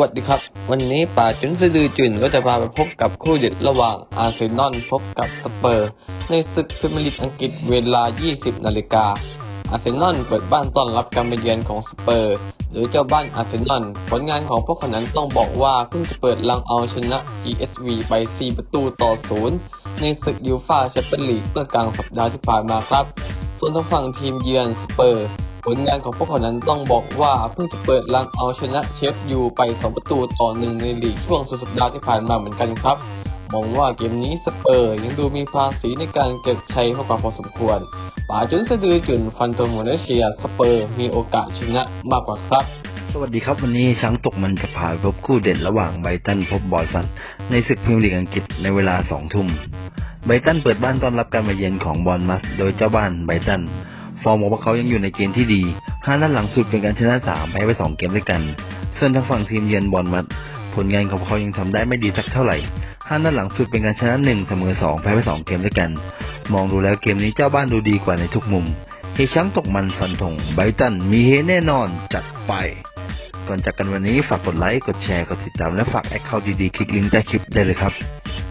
วัสดีครับ วันนี้ป่าจุนสะดือจุนก็จะพาไปพบกับคู่เด็ดระหว่างอาร์เซนอลพบกับสเปอร์ ในศึกพรีเมียร์ลีกอังกฤษเวลา 20 นาฬิกาอาร์เซนอลเปิดบ้านต้อนรับการมาเยือนของสเปอร์ หรือเจ้าบ้านอาร์เซนอลผลงานของพวกเขานั้นต้องบอกว่าเพิ่งจะเปิดลังเอาชนะ ESV ไป 4 ประตูต่อ 0 ในศึกยูฟ่าแชมเปี้ยนลีกเมื่อกลางสัปดาห์ที่ผ่านมาครับ ส่วนทางฝั่งทีมเยือนสเปอร์ ผลงานของพวกเขานั้นต้องบอกว่าเพิ่งจะเปิดลังเอาชนะเชฟยูไป 2 ประตูต่อหนึ่งในลีกช่วงสุดสัปดาห์ที่ผ่านมาเหมือนกันครับมองว่าเกมนี้สเปอร์ยังดูมีภาษีในการเก็บชัยมากกว่าพอสมควรป่าจุนสะดือจุนฟันโตโมเลเชียสเปอร์มีโอกาสชนะมากกว่าครับสวัสดีครับวันนี้ช้างตกมันจะพาพบคู่เด่นระหว่างไบตันพบบอร์ดฟัน ในศึกพรีเมียร์ลีกอังกฤษในเวลาสองทุ่มไบตันเปิดบ้านต้อนรับการมาเยือนของบอลมัส โดยเจ้าบ้านไบตัน ฟอร์มของพวกเขายังอยู่ในเกณฑ์ที่ดีห้านัดหลังสุดเป็นการชนะสามแพ้ไปสองเกมด้วยกัน ส่วนทางฝั่งทีมเยือนบอลมัสผลงานของพวกเขายังทำได้ไม่ดีสักเท่าไหร่ห้านัดหลังสุดเป็นการชนะหนึ่งเสมอสองแพ้ไปสองเกมด้วยกัน มองดูแล้วเกมนี้เจ้าบ้านดูดีกว่าในทุกมุม เฮช้างตกมันฟันธงไบตันมีเฮแน่นอนจัดไป ก่อนจากกันวันนี้ฝากกดไลค์ กดแชร์ กดติดตาม และฝากแอคเคาท์ดีๆ คลิกลิงก์ใต้คลิปได้เลยครับ